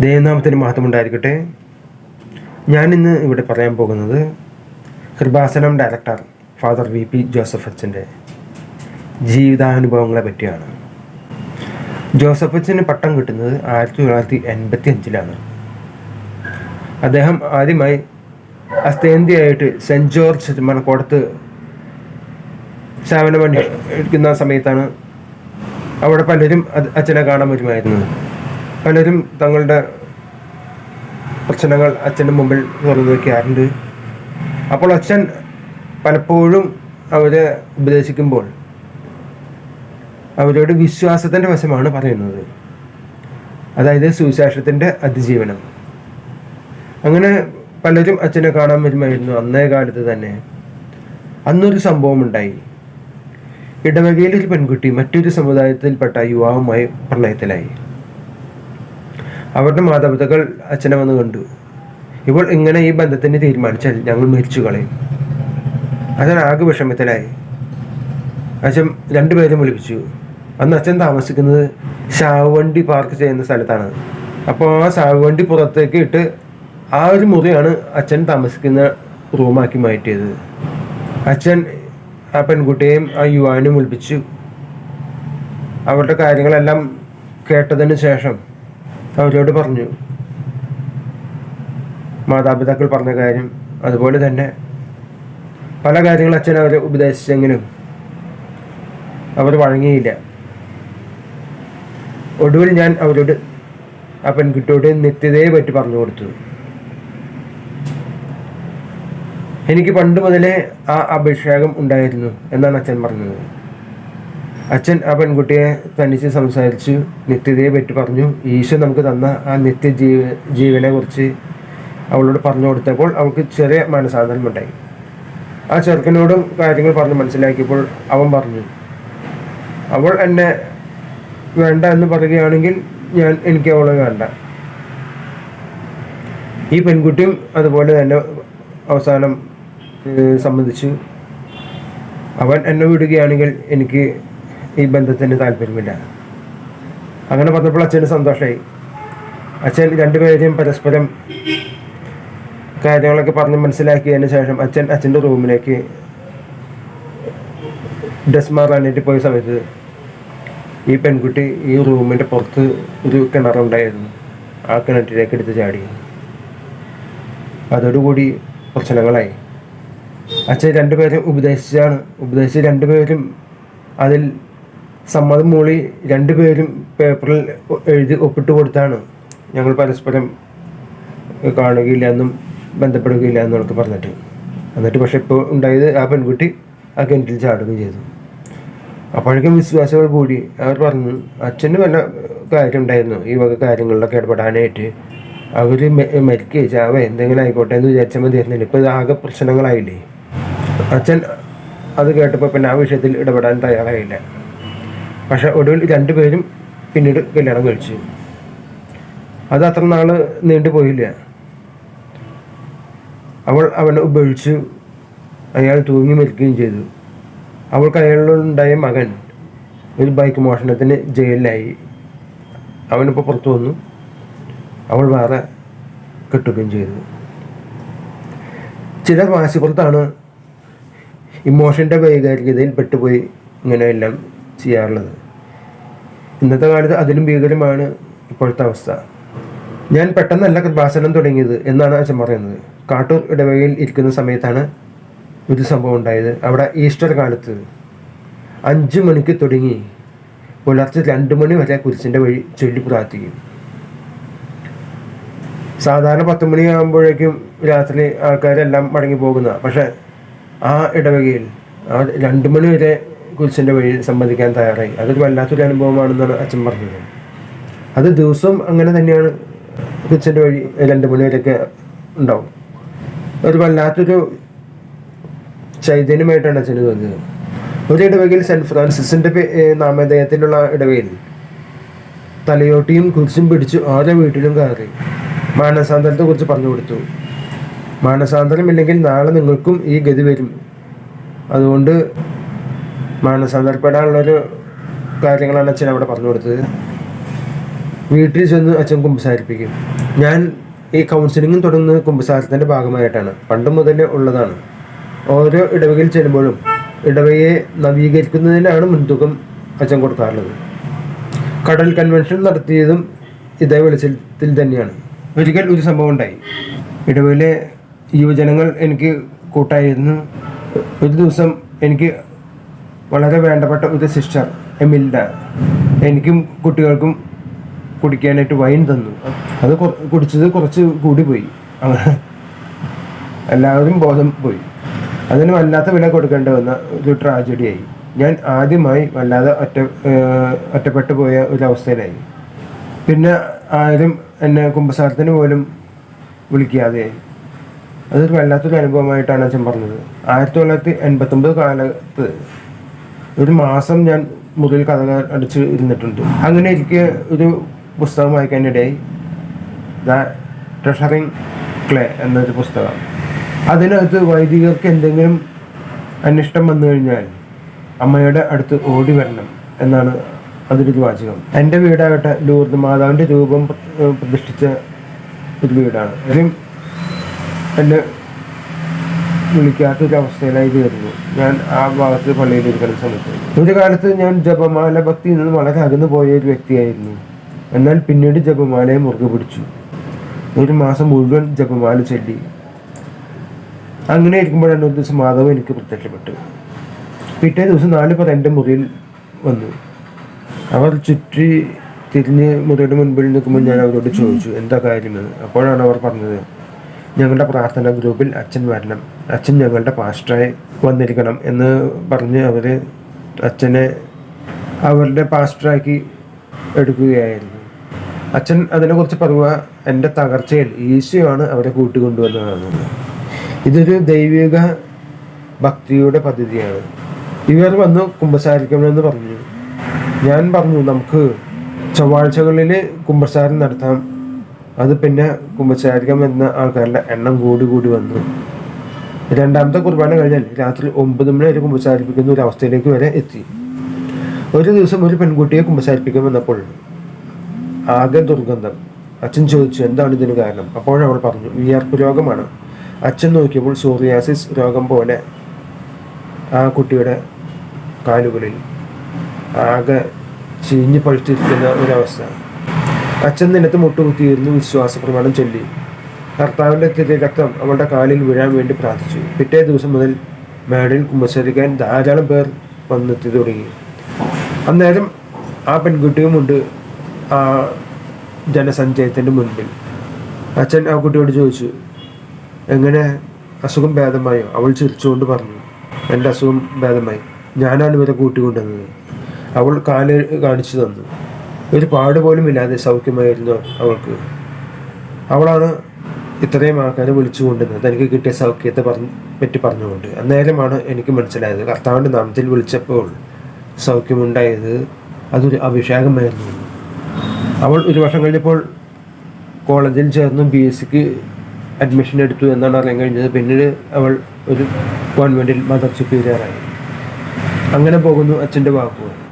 ദൈവനാമത്തിന് ഞാൻ ഇന്ന് ഇവിടെ പറയാൻ പോകുന്നത് Kripasanam director father V P Joseph അച്ഛന്റെ ജീവിതാനുഭവങ്ങളെ പറ്റിയാണ്. ജോസഫ് അച്ഛന് പട്ടം കിട്ടുന്നത് ആയിരത്തി തൊള്ളായിരത്തി എൺപത്തി അഞ്ചിലാണ് അദ്ദേഹം ആദ്യമായി അസ്തേന്ത്യയായിട്ട് സെന്റ് ജോർജ് മണക്കോടത്ത് സേവനം എടുക്കുന്ന സമയത്താണ് അവിടെ പലരും അച്ഛനെ കാണാൻ വരുമായിരുന്നു പലരും തങ്ങളുടെ പ്രശ്നങ്ങൾ അച്ഛന്റെ മുമ്പിൽ തുറന്നു വയ്ക്കാറുണ്ട് അപ്പോൾ അച്ഛൻ പലപ്പോഴും അവരെ ഉപദേശിക്കുമ്പോൾ അവരോട് വിശ്വാസത്തിന്റെ വശമാണ് പറയുന്നത്. അതായത് സുവിശേഷത്തിന്റെ അതിജീവനം. അങ്ങനെ പലരും അച്ഛനെ കാണാൻ വരുമായിരുന്നു അന്നേ കാലത്ത് തന്നെ. അന്നൊരു സംഭവം ഉണ്ടായി ഇടവകയിലൊരു പെൺകുട്ടി മറ്റൊരു സമുദായത്തിൽപ്പെട്ട യുവാവുമായി പ്രണയത്തിലായി അവരുടെ മാതാപിതാക്കൾ അച്ഛനെ വന്ന് കണ്ടു. ഇപ്പോൾ ഇങ്ങനെ ഈ ബന്ധത്തിന് തീരുമാനിച്ചാൽ ഞങ്ങൾ മരിച്ചു കളയും. അച്ഛൻ ആകെ വിഷമത്തിലായി. അച്ഛൻ രണ്ടുപേരും വിളിപ്പിച്ചു. അന്ന് അച്ഛൻ താമസിക്കുന്നത് ശാവണ്ടി പാർക്ക് ചെയ്യുന്ന സ്ഥലത്താണ്. അപ്പോൾ ആ ശാവണ്ടി പുറത്തേക്ക് ഇട്ട് ആ ഒരു മുറിയാണ് അച്ഛൻ താമസിക്കുന്ന റൂമാക്കി മാറ്റിയത്. അച്ഛൻ ആ പെൺകുട്ടിയെയും ആ യുവാവിനെയും വിളിപ്പിച്ചു. അവരുടെ കാര്യങ്ങളെല്ലാം കേട്ടതിന് ശേഷം അവരോട് പറഞ്ഞു. മാതാപിതാക്കൾ പറഞ്ഞ കാര്യം അതുപോലെ തന്നെ പല കാര്യങ്ങൾ അച്ഛൻ അവരെ ഉപദേശിച്ചെങ്കിലും അവർ വഴങ്ങിയില്ല. ഒടുവിൽ ഞാൻ അവരോട് ആ പെൺകുട്ടിയോട് നിത്യതയെ പറ്റി പറഞ്ഞു കൊടുത്തു. എനിക്ക് പണ്ട് മുതലേ ആ അഭിഷേകം ഉണ്ടായിരുന്നു എന്നാണ് അച്ഛൻ പറഞ്ഞത്. അച്ഛൻ ആ പെൺകുട്ടിയെ തനിച്ച് സംസാരിച്ചു. നിത്യതയെ പറ്റി പറഞ്ഞു. ഈശോ നമുക്ക് തന്ന ആ നിത്യ ജീവ ജീവനെ കുറിച്ച് അവളോട് പറഞ്ഞു കൊടുത്തപ്പോൾ അവൾക്ക് ചെറിയ മനസാന്തരം ഉണ്ടായി. ആ ചെറുക്കനോടും കാര്യങ്ങൾ പറഞ്ഞ് മനസ്സിലാക്കിയപ്പോൾ അവൻ പറഞ്ഞു അവൾ എന്നെ വേണ്ട എന്ന് പറയുകയാണെങ്കിൽ ഞാൻ എനിക്ക് അവളെ വേണ്ട. ഈ പെൺകുട്ടിയും അതുപോലെ തന്നെ അവസാനം സംബന്ധിച്ചു. അവൻ എന്നെ വിടുകയാണെങ്കിൽ എനിക്ക് ഈ ബന്ധത്തിന് താല്പര്യമില്ല. അങ്ങനെ പറഞ്ഞപ്പോൾ അച്ഛന് സന്തോഷമായി അച്ഛൻ രണ്ടുപേരെയും പരസ്പരം കാര്യങ്ങളൊക്കെ പറഞ്ഞ് മനസ്സിലാക്കിയതിന് ശേഷം അച്ഛൻ അച്ഛന്റെ റൂമിലേക്ക് ഡ്രസ് മാറാനായിട്ട് പോയ സമയത്ത് ഈ പെൺകുട്ടി ഈ റൂമിന്റെ പുറത്ത് ഒരു കിണറുണ്ടായിരുന്നു. ആ കിണറ്റിലേക്ക് എടുത്ത് ചാടി. അതോടുകൂടി പ്രശ്നങ്ങളായി. അച്ഛൻ രണ്ടുപേരും ഉപദേശിച്ചാണ് ഉപദേശിച്ച് രണ്ടുപേരും അതിൽ സമ്മതം മൂളി രണ്ടുപേരും പേപ്പറിൽ എഴുതി ഒപ്പിട്ട് കൊടുത്താണ്. ഞങ്ങൾ പരസ്പരം കാണുകയില്ല എന്നും ബന്ധപ്പെടുകയില്ല എന്നൊക്കെ പറഞ്ഞിട്ട്. എന്നിട്ട് പക്ഷെ ഇപ്പോൾ ഉണ്ടായത് ആ പെൺകുട്ടി ആ കിണറ്റിൽ ചാടുകയും ചെയ്തു. അപ്പോഴേക്കും വിശ്വാസികൾ കൂടി അവർ പറഞ്ഞു അച്ഛന് വല്ല കാര്യം ഉണ്ടായിരുന്നു ഈ വക കാര്യങ്ങളിലൊക്കെ ഇടപെടാനായിട്ട്. അവർ മരിക്കുകയോ ചാവേ എന്തെങ്കിലും ആയിക്കോട്ടെ എന്ന് വിചാരിച്ചാൽ മതിയായിരുന്നില്ല. ഇപ്പോൾ ആകെ പ്രശ്നങ്ങളായില്ലേ? അച്ഛൻ അത് കേട്ടപ്പോൾ പിന്നെ ആ വിഷയത്തിൽ ഇടപെടാൻ തയ്യാറായില്ല. പക്ഷെ ഒടുവിൽ രണ്ടുപേരും പിന്നീട് കല്യാണം കഴിച്ചു. അത് അത്ര നാൾ നീണ്ടുപോയില്ല അവൾ അവനെ ഉപേക്ഷിച്ചു. അയാൾ തൂങ്ങി മരിക്കുകയും ചെയ്തു. അവൾക്ക് അയാളിലുണ്ടായ മകൻ ഒരു ബൈക്ക് മോഷണത്തിന് ജയിലിലായി. അവനിപ്പോൾ പുറത്തു വന്നു. അവൾ വേറെ കെട്ടുകയും ചെയ്തു. ചില വാശിപ്പുറത്താണ് ഇമോഷന്റെ വൈകാരികതയിൽ പെട്ടുപോയി ഇങ്ങനെയെല്ലാം ചെയ്യാറുള്ളത്. ഇന്നത്തെ കാലത്ത് അതിലും ഭീകരമാണ് ഇപ്പോഴത്തെ അവസ്ഥ. ഞാൻ പെട്ടെന്നല്ല കൃപാസനം തുടങ്ങിയത് എന്നാണ് അച്ഛൻ പറയുന്നത്. കാട്ടൂർ ഇടവകയിൽ ഇരിക്കുന്ന സമയത്താണ് ഒരു സംഭവം ഉണ്ടായത്. അവിടെ ഈസ്റ്റർ കാലത്ത് അഞ്ച് മണിക്ക് തുടങ്ങി പുലർച്ചെ രണ്ട് മണി വരെ കുരിശിന്റെ വഴി ചൊല്ലി പ്രാർത്ഥിക്കും. സാധാരണ പത്ത് മണിയാകുമ്പോഴേക്കും രാത്രി ആൾക്കാരെല്ലാം മടങ്ങി പോകുന്ന പക്ഷെ ആ ഇടവകയിൽ ആ രണ്ട് മണി വരെ കുരിശിന്റെ വഴി സംബന്ധിക്കാൻ തയ്യാറായി. അതൊരു വല്ലാത്തൊരു അനുഭവമാണെന്നാണ് അച്ഛൻ പറഞ്ഞത്. അത് ദിവസവും അങ്ങനെ തന്നെയാണ് കുരിശിന്റെ വഴി രണ്ട് മണി വരെയൊക്കെ ഉണ്ടാവും. ഒരു വല്ലാത്തൊരു ചൈതന്യമായിട്ടാണ് അച്ഛന് തോന്നിയത്. ഒരു ഇടവകയിൽ സെന്റ് ഫ്രാൻസിസിന്റെ നാമധേയത്തിലുള്ള ഇടവകയിൽ തലയോട്ടിയും കുരിശും പിടിച്ച് ഓരോ വീട്ടിലും കയറി മാനസാന്തരത്തെ കുറിച്ച് പറഞ്ഞു കൊടുത്തു. മാനസാന്തരം ഇല്ലെങ്കിൽ നാളെ നിങ്ങൾക്കും ഈ ഗതി വരും. അതുകൊണ്ട് മാനസാന്തരപ്പെടാനുള്ളൊരു കാര്യങ്ങളാണ് അച്ഛൻ അവിടെ പറഞ്ഞു കൊടുത്തത്. വീട്ടിൽ ചെന്ന് അച്ഛൻ കുമ്പസാരിപ്പിക്കും. ഞാൻ ഈ കൗൺസിലിങ്ങും തുടങ്ങുന്നത് കുമ്പസാരത്തിന്റെ ഭാഗമായിട്ടാണ്. പണ്ട് മുതലേ ഉള്ളതാണ്. ഓരോ ഇടവകയിൽ ചെല്ലുമ്പോഴും ഇടവയെ നവീകരിക്കുന്നതിനാണ് മുൻതൂക്കം അച്ഛൻ കൊടുക്കാറുള്ളത്. കടൽ കൺവെൻഷൻ നടത്തിയതും ഇതേ വെളിച്ചത്തിൽ തന്നെയാണ്. ഒരിക്കൽ ഒരു സംഭവം ഉണ്ടായി. ഇടവയിലെ യുവജനങ്ങൾ എനിക്ക് കൂട്ടായിരുന്നു. ഒരു ദിവസം എനിക്ക് വളരെ വേണ്ടപ്പെട്ട ഒരു സിസ്റ്റർ എമിൽഡ. എനിക്കും കുട്ടികൾക്കും കുടിക്കാനായിട്ട് വൈൻ തന്നു. അത് കുടിച്ചത് കുറച്ച് കൂടി പോയി. അങ്ങനെ എല്ലാവരും ബോധം പോയി. അതിന് വല്ലാത്ത വില കൊടുക്കേണ്ടി വന്ന ഒരു ട്രാജഡിയായി ഞാൻ ആദ്യമായി വല്ലാതെ ഒറ്റ ഒറ്റപ്പെട്ടു പോയ ഒരു അവസ്ഥയിലായി. പിന്നെ ആരും എന്നെ കുമ്പസാരത്തിന് പോലും വിളിക്കാതെ അതൊരു വല്ലാത്തൊരു അനുഭവമായിട്ടാണ് അച്ഛൻ പറഞ്ഞത്. ആയിരത്തി തൊള്ളായിരത്തി എൺപത്തൊമ്പത് കാലത്ത് ഒരു മാസം ഞാൻ മുറിയിൽ കഥ അടിച്ച് ഇരുന്നിട്ടുണ്ട്. അങ്ങനെ എനിക്ക് ഒരു പുസ്തകം വായിക്കാനിടയായി ദ ട്രഷറിങ് ക്ലേ എന്നൊരു പുസ്തകം. അതിനകത്ത് വൈദികർക്ക് എന്തെങ്കിലും അനിഷ്ടം വന്നു കഴിഞ്ഞാൽ അമ്മയുടെ അടുത്ത് ഓടി വരണം എന്നാണ് അതിലൊരു വാചകം. എന്റെ വീടാകട്ടെ ലൂർദ് മാതാവിന്റെ രൂപം പ്ര- പ്രതിഷ്ഠിച്ച ഒരു വീടാണ്. അതിലും എന്നെ വിളിക്കാത്തൊരു അവസ്ഥയിലായി തീർന്നു. ഞാൻ ആ ഭാഗത്ത് പള്ളിയിൽ ഇരിക്കാൻ സമയത്ത്. ഒരു കാലത്ത് ഞാൻ ജപമാല ഭക്തിയിൽ നിന്ന് വളരെ അകന്നു പോയ ഒരു വ്യക്തിയായിരുന്നു. എന്നാൽ പിന്നീട് ജപമാലയെ മുറുകെ പിടിച്ചു. ഒരു മാസം മുഴുവൻ ജപമാല ചൊല്ലി. അങ്ങനെ ഇരിക്കുമ്പോഴാണ് ഒരു ദിവസം മാധവ് എനിക്ക് പ്രത്യക്ഷപ്പെട്ടു. പിറ്റേ ദിവസം നാല് പേർ എന്റെ മുറിയിൽ വന്നു. അവർ ചുറ്റി തിരിഞ്ഞ് മുറിയുടെ മുൻപിൽ നിൽക്കുമ്പോൾ ഞാൻ അവരോട് ചോദിച്ചു എന്താ കാര്യമെന്ന് അപ്പോഴാണ് അവർ പറഞ്ഞത് ഞങ്ങളുടെ പ്രാർത്ഥന ഗ്രൂപ്പിൽ അച്ഛൻ വരണം. അച്ഛൻ ഞങ്ങളുടെ പാസ്റ്ററായി വന്നിരിക്കണം എന്ന് പറഞ്ഞ് അവർ അച്ഛനെ അവരുടെ പാസ്റ്ററാക്കി എടുക്കുകയായിരുന്നു. അച്ഛൻ അതിനെക്കുറിച്ച് പറയുക എന്റെ തകർച്ചയിൽ ഈശോയാണ് അവരെ കൂട്ടിക്കൊണ്ടുവന്നതാണ് ഇതൊരു ദൈവിക ഭക്തിയുടെ പദ്ധതിയാണ്. ഇവർ വന്ന് കുമ്പസാരിക്കണമെന്ന് പറഞ്ഞു. ഞാൻ പറഞ്ഞു നമുക്ക് ചൊവ്വാഴ്ചകളിൽ കുമ്പസാരം നടത്താം. അത് പിന്നെ കുമ്പസാരിക്കാം എന്ന ആൾക്കാരുടെ എണ്ണം കൂടി കൂടി വന്നു. രണ്ടാമത്തെ കുർബാന കഴിഞ്ഞാൽ രാത്രി ഒമ്പത് മണി വരെ കുമ്പസാരിപ്പിക്കുന്ന ഒരു അവസ്ഥയിലേക്ക് വരെ എത്തി. ഒരു ദിവസം ഒരു പെൺകുട്ടിയെ കുമ്പസാരിപ്പിക്കാൻ വന്നപ്പോൾ ആകെ ദുർഗന്ധം. അച്ഛൻ ചോദിച്ചു എന്താണ് ഇതിന് കാരണം? അപ്പോഴവൾ പറഞ്ഞു വിയർപ്പ് രോഗമാണ്. അച്ഛൻ നോക്കിയപ്പോൾ സോറിയാസിസ് രോഗം പോലെ ആ കുട്ടിയുടെ കാലുകളിൽ ആകെ ചീഞ്ഞ് പഴുത്തിരിക്കുന്ന ഒരവസ്ഥ. അച്ഛൻ നിലത്ത് മുട്ടുകുത്തിയിരുന്നു വിശ്വാസ പ്രമാണം ചൊല്ലി. കർത്താവിന്റെ തിരി രക്തം അവളുടെ കാലിൽ വീഴാൻ വേണ്ടി പ്രാർത്ഥിച്ചു. പിറ്റേ ദിവസം മുതൽ മേടയിൽ കുമ്പസരിക്കാൻ ധാരാളം പേർ വന്നെത്തി തുടങ്ങി. അന്നേരം ആ പെൺകുട്ടിയുമുണ്ട് ആ ജനസഞ്ചയത്തിന്റെ മുൻപിൽ. അച്ഛൻ ആ കുട്ടിയോട് ചോദിച്ചു എങ്ങനെ അസുഖം ഭേദമായോ? അവൾ ചിരിച്ചുകൊണ്ട് പറഞ്ഞു എന്റെ അസുഖം ഭേദമായി. ഞാനാണ് ഇവരെ കൂട്ടിക്കൊണ്ടുവന്നത്. അവൾ കാൽ കാണിച്ചു തന്നു. ഒരു പാട് പോലും ഇല്ലാതെ സൗഖ്യമായിരുന്നു അവൾക്ക്. അവളാണ് ഇത്രയും ആൾക്കാരെ വിളിച്ചു കൊണ്ടുവന്നത്. തനിക്ക് കിട്ടിയ സൗഖ്യത്തെ പറഞ്ഞ് പറ്റി പറഞ്ഞുകൊണ്ട്. അന്നേരമാണ് എനിക്ക് മനസ്സിലായത്. കർത്താവിന്റെ നാമത്തിൽ വിളിച്ചപ്പോൾ സൗഖ്യമുണ്ടായത് അതൊരു അഭിഷേകമായിരുന്നു. അവൾ ഒരു വർഷം കഴിഞ്ഞപ്പോൾ കോളേജിൽ ചേർന്ന് ബി എസ് സിക്ക് അഡ്മിഷൻ എടുത്തു എന്നാണ് അറിയാൻ കഴിഞ്ഞത്. പിന്നീട് അവൾ ഒരു കോൺവെന്റിൽ മദർ സുപ്പീരിയറായി അങ്ങനെ പോകുന്നു അച്ഛന്റെ വാക്കുകൾ.